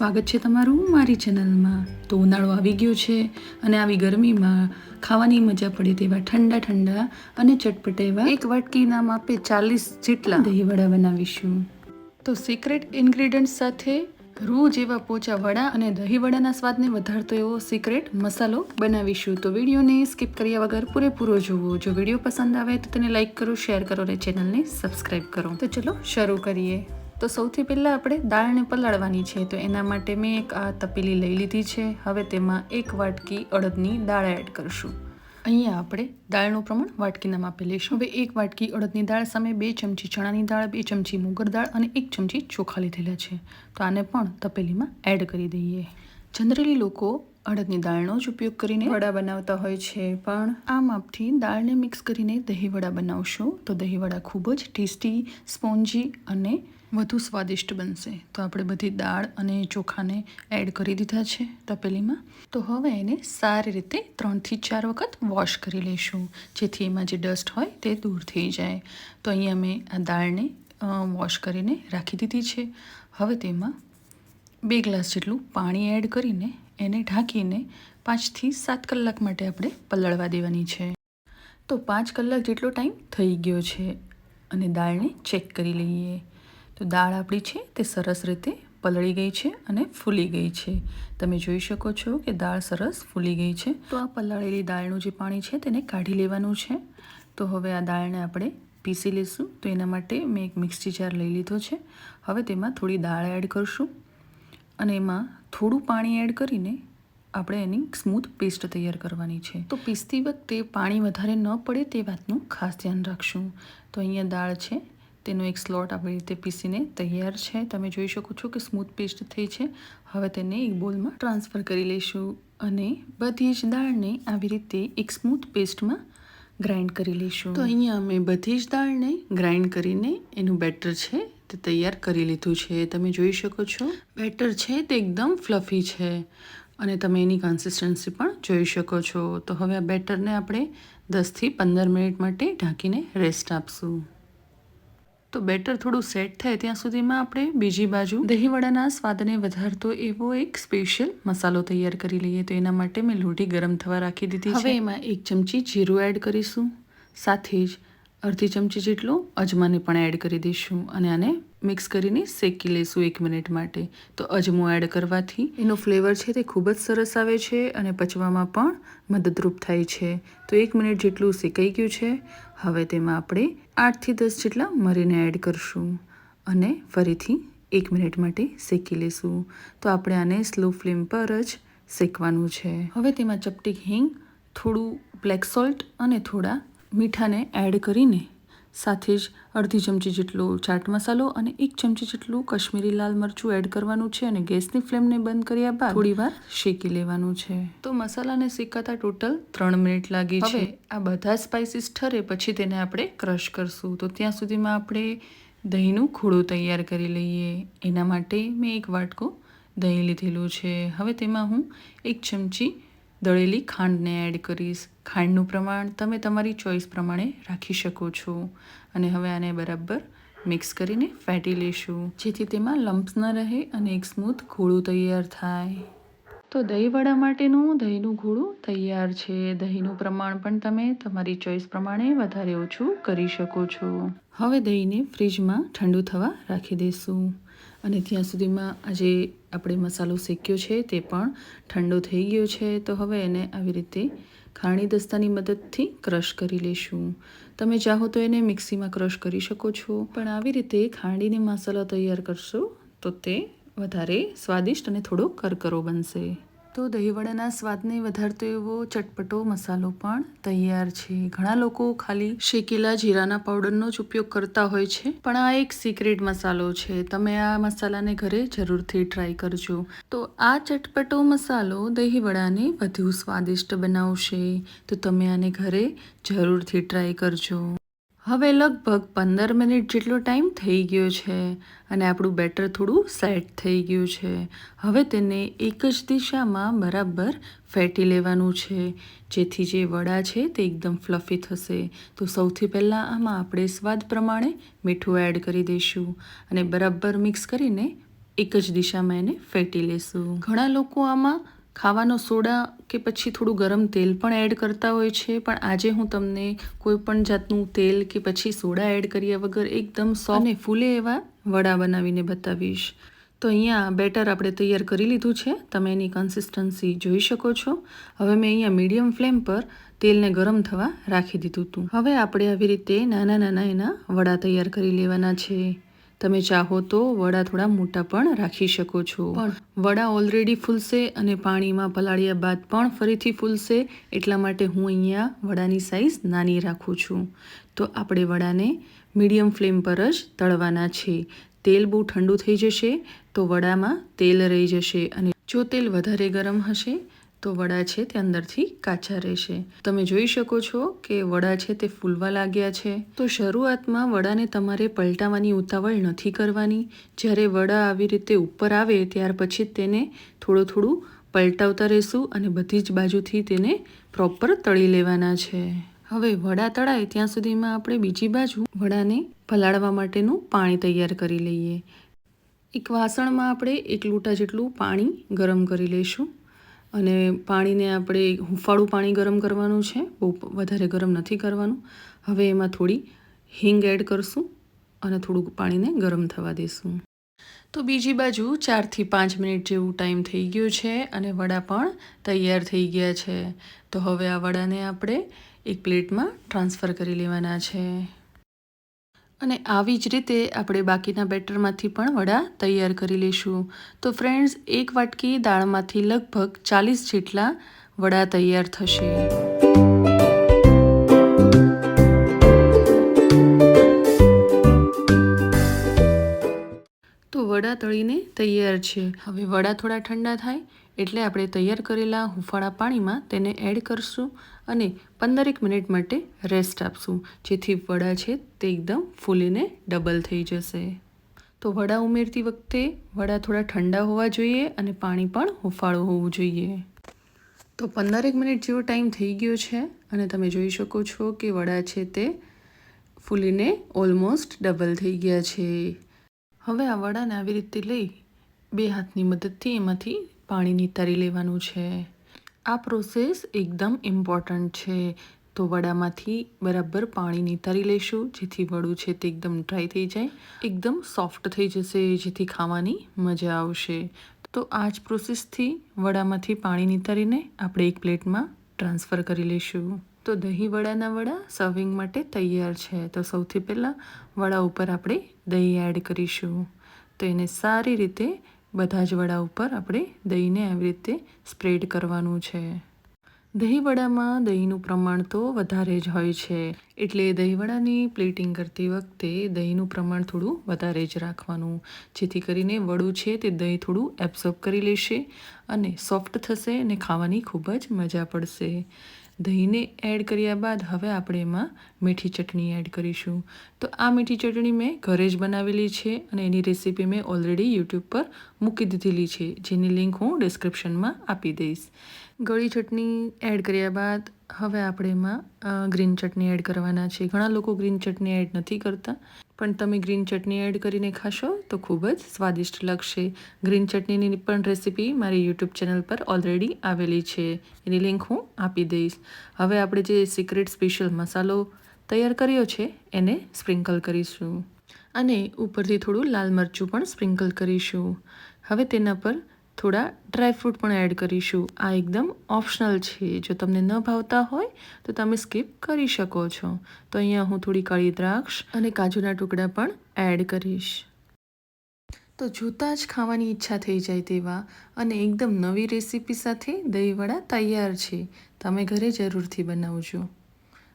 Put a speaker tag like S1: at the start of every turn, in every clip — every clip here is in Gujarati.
S1: સ્વાગત છે તમારું મારી ચેનલમાં. તો ઉનાળો આવી ગયો છે અને આવી ગરમીમાં ખાવાની મજા પડે તેવા ઠંડા ઠંડા અને ચટપટ એવા એક વાટકીના માપે ચાલીસ જેટલા દહીંવડા બનાવીશું. તો સિક્રેટ ઇન્ગ્રીડિયન્ટ સાથે રોજ એવા પોચા વડા અને દહીંવડાના સ્વાદને વધારતો એવો સિક્રેટ મસાલો બનાવીશું. તો વિડીયોને સ્કીપ કર્યા વગર પૂરેપૂરો જુઓ જો વીડિયો પસંદ આવે તો તેને લાઇક કરો શેર કરો અને ચેનલને સબસ્ક્રાઈબ કરો. તો ચલો શરૂ કરીએ. તો સૌથી પહેલાં આપણે દાળને પલાળવાની છે. તો એના માટે મેં એક આ તપેલી લઈ લીધી છે. હવે તેમાં એક વાટકી અડદની દાળ એડ કરશું. અહીંયા આપણે દાળનું પ્રમાણ વાટકીના માપે લઈશું. હવે એક વાટકી અડદની દાળ સામે બે ચમચી ચણાની દાળ, બે ચમચી મુગર દાળ અને એક ચમચી ચોખા લીધેલા છે. તો આને પણ તપેલીમાં એડ કરી દઈએ. જનરલી લોકો અડદની દાળનો જ ઉપયોગ કરીને વડા બનાવતા હોય છે. પણ આ માપથી દાળને મિક્સ કરીને દહીં વડા બનાવશો તો દહીં વડા ખૂબ જ ટેસ્ટી, સ્પોન્જી અને વધુ સ્વાદિષ્ટ બનશે. તો આપણે બધી દાળ અને ચોખાને એડ કરી દીધા છે તપેલીમાં. તો હવે એને સારી રીતે ત્રણથી ચાર વખત વોશ કરી લઈશું. જેથી એમાં જે ડસ્ટ હોય તે દૂર થઈ જાય. તો અહીંયા મેં આ દાળને વોશ કરીને રાખી દીધી છે. હવે તેમાં બે ગ્લાસ જેટલું પાણી એડ કરીને એને ઢાંકીને પાંચથી સાત કલાક માટે આપણે પલળવા દેવાની છે. તો પાંચ કલાક જેટલો ટાઈમ થઈ ગયો છે. અને દાળને ચેક કરી લઈએ. તો દાળ આપણી છે, તે સરસ રીતે પલળી ગઈ છે અને ફૂલી ગઈ છે. તમે જોઈ શકો છો કે દાળ સરસ ફૂલી ગઈ છે. તો આ પલાળેલી દાળનું જે પાણી છે, તેને કાઢી લેવાનું છે. તો હવે આ દાળને આપણે પીસી લઈશું તો એના માટે મેં એક મિક્સી જાર લઈ લીધો છે. હવે તેમાં થોડી દાળ એડ કરશું. અને એમાં થોડું પાણી એડ કરીને આપણે એની સ્મૂથ પેસ્ટ તૈયાર કરવાની છે. તો પીસતી વખતે પાણી વધારે ન પડે તે વાતનું ખાસ ધ્યાન રાખશું. તો અહીંયા દાળ છે તેનો એક સ્લોટ આવી રીતે પીસીને તૈયાર છે. તમે જોઈ શકો છો કે સ્મૂથ પેસ્ટ થઈ છે. હવે તેને એક બોલમાં ટ્રાન્સફર કરી લઈશું અને બધી જ દાળને આવી રીતે એક સ્મૂથ પેસ્ટમાં ગ્રાઇન્ડ કરી લઈશું. તો અહીંયા અમે બધી જ દાળને ગ્રાઇન્ડ કરીને એનું બેટર છે તે તૈયાર કરી લીધું છે. તમે જોઈ શકો છો, બેટર છે તે એકદમ ફ્લફી છે અને તમે એની કન્સિસ્ટન્સી પણ જોઈ શકો છો. તો હવે આ બેટરને આપણે દસથી પંદર મિનિટ માટે ઢાંકીને રેસ્ટ આપશું. તો બેટર થોડું સેટ થાય ત્યાં સુધીમાં આપણે બીજી બાજુ દહીંવડાના સ્વાદને વધારતો એવો એક સ્પેશિયલ મસાલો તૈયાર કરી લઈએ. તો એના માટે મેં લોઢી ગરમ થવા રાખી દીધી હવે એમાં એક ચમચી જીરું એડ કરીશું. સાથે જ અડધી ચમચી જેટલું અજમાને પણ એડ કરી દઈશું અને આને મિક્સ કરીને શેકી લઈશું એક મિનિટ માટે. તો અજમો એડ કરવાથી એનો ફ્લેવર છે તે ખૂબ જ સરસ આવે છે અને પચવામાં પણ મદદરૂપ થાય છે. તો એક મિનિટ જેટલું શેકાઈ ગયું છે. હવે તેમાં આપણે આઠથી દસ જેટલા મરીને એડ કરશું અને ફરીથી એક મિનિટ માટે શેકી લઈશું. તો આપણે આને સ્લો ફ્લેમ પર જ શેકવાનું છે. હવે તેમાં ચપટી હિંગ, થોડું બ્લેક સોલ્ટ અને થોડા મીઠાને એડ કરીને સાથે જ અડધી ચમચી જેટલો ચાટ મસાલો અને એક ચમચી જેટલું કશ્મીરી લાલ મરચું એડ કરવાનું છે અને ગેસની ફ્લેમને બંધ કર્યા બાદ થોડી વાર શેકી લેવાનું છે. તો મસાલાને શેકાતા ટોટલ ત્રણ મિનિટ લાગી છે. આ બધા સ્પાઇસીસ ઠરે પછી તેને આપણે ક્રશ કરશું. તો ત્યાં સુધીમાં આપણે દહીંનું ખોળું તૈયાર કરી લઈએ. એના માટે મેં એક વાટકો દહીં લીધેલું છે. હવે તેમાં હું એક ચમચી દળેલી ખાંડને એડ કરીશ. ખાંડનું પ્રમાણ તમે તમારી ચોઈસ પ્રમાણે રાખી શકો છો. અને હવે આને બરાબર મિક્સ કરીને ફેટી લઈશું જેથી તેમાં લમ્પ્સ ન રહે અને એક સ્મૂથ ઘોળું તૈયાર થાય. તો દહીંવડા માટેનું દહીંનું ઘોળું તૈયાર છે. દહીંનું પ્રમાણ પણ તમે તમારી ચોઈસ પ્રમાણે વધારે ઓછું કરી શકો છો. હવે દહીંને ફ્રીજમાં ઠંડુ થવા રાખી દઈશું અને ત્યાં સુધીમાં આજે આપણે મસાલો શેક્યો છે તે પણ ઠંડો થઈ ગયો છે. તો હવે એને આવી રીતે ખાણી દસ્તાની મદદથી ક્રશ કરી લઈશું તમે ચાહો તો એને મિક્સીમાં ક્રશ કરી શકો છો. પણ આવી રીતે ખાંડીને મસાલો તૈયાર કરશો તો તે વધારે સ્વાદિષ્ટ અને થોડો કરકરો બનશે. તો દહીંવડાના સ્વાદને વધારતો એવો ચટપટો મસાલો પણ તૈયાર છે. ઘણા લોકો ખાલી શેકેલા જીરાના પાવડરનો જ ઉપયોગ કરતા હોય છે, પણ આ એક સિક્રેટ મસાલો છે. તમે આ મસાલાને ઘરે જરૂરથી ટ્રાય કરજો. તો આ ચટપટો મસાલો દહીંવડાને વધુ સ્વાદિષ્ટ બનાવશે. તો તમે આને ઘરે જરૂરથી ટ્રાય કરજો. હવે લગભગ પંદર મિનિટ જેટલો ટાઈમ થઈ ગયો છે અને આપણું બેટર થોડું સેટ થઈ ગયું છે. હવે તેને એક જ દિશામાં બરાબર ફેટી લેવાનું છે. જેથી જે વડા છે તે એકદમ ફ્લફી થશે. તો સૌથી પહેલાં આમાં આપણે સ્વાદ પ્રમાણે મીઠું એડ કરી દઈશું અને બરાબર મિક્સ કરીને એક જ દિશામાં એને ફેટી લેશું. ઘણા લોકો આમાં ખાવાનો સોડા કે પછી થોડું ગરમ તેલ પણ એડ કરતા હોય છે, પણ આજે હું તમને કોઈ પણ જાતનું તેલ કે પછી સોડા એડ કર્યા વગર એકદમ સોને ફૂલે એવા વડા બનાવીને બતાવીશ. તો અહીંયા બેટર આપણે તૈયાર કરી લીધું છે, તમે એની કન્સિસ્ટન્સી જોઈ શકો છો. હવે મેં અહીંયા મીડિયમ ફ્લેમ પર તેલને ગરમ થવા રાખી દીધું હતું. હવે આપણે આવી રીતે નાના નાના એના વડા તૈયાર કરી લેવાના છે. તમે ચાહો તો વડા થોડા મોટા પણ રાખી શકો છો. પણ વડા ઓલરેડી ફૂલશે અને પાણીમાં પલાળ્યા બાદ પણ ફરીથી ફૂલશે એટલા માટે હું અહીંયા વડાની સાઇઝ નાની રાખું છું. તો આપણે વડાને મીડિયમ ફ્લેમ પર જ તળવાના છે. તેલ બહુ ઠંડુ થઈ જશે તો વડામાં તેલ રહી જશે અને જો તેલ વધારે ગરમ હશે તો વડા છે તે અંદરથી કાચા રહેશે. તમે જોઈ શકો છો કે વડા છે તે ફૂલવા લાગ્યા છે. તો શરૂઆતમાં વડાને તમારે પલટાવવાની ઉતાવળ નથી કરવાની. જ્યારે વડા આવી રીતે ઉપર આવે ત્યાર પછી તેને થોડું થોડું પલટાવતા રહેશું અને બધી જ બાજુથી તેને પ્રોપર તળી લેવાના છે. હવે વડા તળાય ત્યાં સુધીમાં આપણે બીજી બાજુ વડાને પલાળવા માટેનું પાણી તૈયાર કરી લઈએ. એક વાસણમાં આપણે એક લોટા જેટલું પાણી ગરમ કરી લઈશું. અને પાણીને આપણે હુંફાળું પાણી ગરમ કરવાનું છે. બહુ વધારે ગરમ નથી કરવાનું. હવે એમાં થોડી હિંગ એડ કરશું અને થોડુંક પાણીને ગરમ થવા દઈશું તો બીજી બાજુ ચારથી પાંચ મિનિટ જેવું ટાઈમ થઈ ગયો છે અને વડા પણ તૈયાર થઈ ગયા છે. તો હવે આ વડાને આપણે એક પ્લેટમાં ટ્રાન્સફર કરી લેવાના છે. અને આવી જ રીતે આપણે બાકીના બેટરમાંથી પણ વડા તૈયાર કરી લઈશું. તો ફ્રેન્ડ્સ એક વાટકી દાળમાંથી લગભગ ચાલીસ જેટલા વડા તૈયાર થશે. તો વડા તળીને તૈયાર છે. હવે વડા થોડા ઠંડા થાય. એટલે આપણે તૈયાર કરેલા હુંફાળા પાણીમાં તેને એડ કરશું અને પંદરેક મિનિટ માટે રેસ્ટ આપશું. જેથી વડા છે તે એકદમ ફૂલીને ડબલ થઈ જશે. તો વડા ઉમેરતી વખતે વડા થોડા ઠંડા હોવા જોઈએ અને પાણી પણ હુંફાળું હોવું જોઈએ. તો પંદરેક મિનિટ જેવો ટાઈમ થઈ ગયો છે અને તમે જોઈ શકો છો કે વડા છે તે ફૂલીને ઓલમોસ્ટ ડબલ થઈ ગયા છે. હવે આ વડાને આવી રીતે લઈ બે હાથની મદદથી એમાંથી પાણી નિતારી લેવાનું છે. આ પ્રોસેસ એકદમ ઇમ્પોર્ટન્ટ છે. તો વડામાંથી બરાબર પાણી નિતારી લઈશું જેથી વડું છે તે એકદમ ડ્રાય થઈ જાય, એકદમ સોફ્ટ થઈ જશે, જેથી ખાવાની મજા આવશે. તો આ જ પ્રોસેસથી વડામાંથી પાણી નિતારીને આપણે એક પ્લેટમાં ટ્રાન્સફર કરી લઈશું તો દહીં વડાના વડા સર્વિંગ માટે તૈયાર છે. તો સૌથી પહેલાં વડા ઉપર આપણે દહીં એડ કરીશું. તો એને સારી રીતે બધા જ વડા ઉપર આપણે દહીંને આવી રીતે સ્પ્રેડ કરવાનું છે. દહીં વડામાં દહીંનું પ્રમાણ તો વધારે જ હોય છે. એટલે દહીં વડાની પ્લેટિંગ કરતી વખતે દહીંનું પ્રમાણ થોડું વધારે જ રાખવાનું. જેથી કરીને વડું છે તે દહીં થોડું એબ્સોર્બ કરી લેશે અને સોફ્ટ થશે અને ખાવાની ખૂબ જ મજા પડશે. દહીંને એડ કર્યા બાદ હવે આપણે એમાં મીઠી ચટણી એડ કરીશું. તો આ મીઠી ચટણી મેં ઘરે જ બનાવેલી છે અને એની રેસીપી મેં ઓલરેડી યુટ્યુબ પર મૂકી દીધેલી છે, જેની લિંક હું ડિસ્ક્રિપ્શનમાં આપી દઈશ. ગળી ચટણી એડ કર્યા બાદ હવે આપણે એમાં ગ્રીન ચટણી એડ કરવાના છે. ઘણા લોકો ગ્રીન ચટણી એડ નથી કરતા. પણ તમે ગ્રીન ચટણી એડ કરીને ખાશો તો ખૂબ જ સ્વાદિષ્ટ લાગશે. ગ્રીન ચટણીની પણ રેસીપી મારી યુટ્યુબ ચેનલ પર ઓલરેડી આવેલી છે. એની લિંક હું આપી દઈશ. હવે આપણે જે સિક્રેટ સ્પેશિયલ મસાલો તૈયાર કર્યો છે, એને સ્પ્રિંકલ કરીશું. અને ઉપરથી થોડું લાલ મરચું પણ સ્પ્રિંકલ કરીશું. હવે તેના પર થોડા ડ્રાયફ્રૂટ પણ એડ કરીશું. આ એકદમ ઓપ્શનલ છે. જો તમને ન ભાવતા હોય, તો તમે સ્કીપ કરી શકો છો. તો અહીંયા હું થોડી કાળી દ્રાક્ષ અને કાજુના ટુકડા પણ એડ કરીશ. તો જોતાં જ ખાવાની ઈચ્છા થઈ જાય તેવા અને એકદમ નવી રેસીપી સાથે દહીંવડા તૈયાર છે. તમે ઘરે જરૂરથી બનાવજો.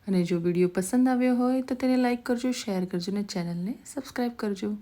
S1: અને જો વીડિયો પસંદ આવ્યો હોય, તો તેને લાઇક કરજો, શેર કરજો અને ચેનલને સબસ્ક્રાઈબ કરજો.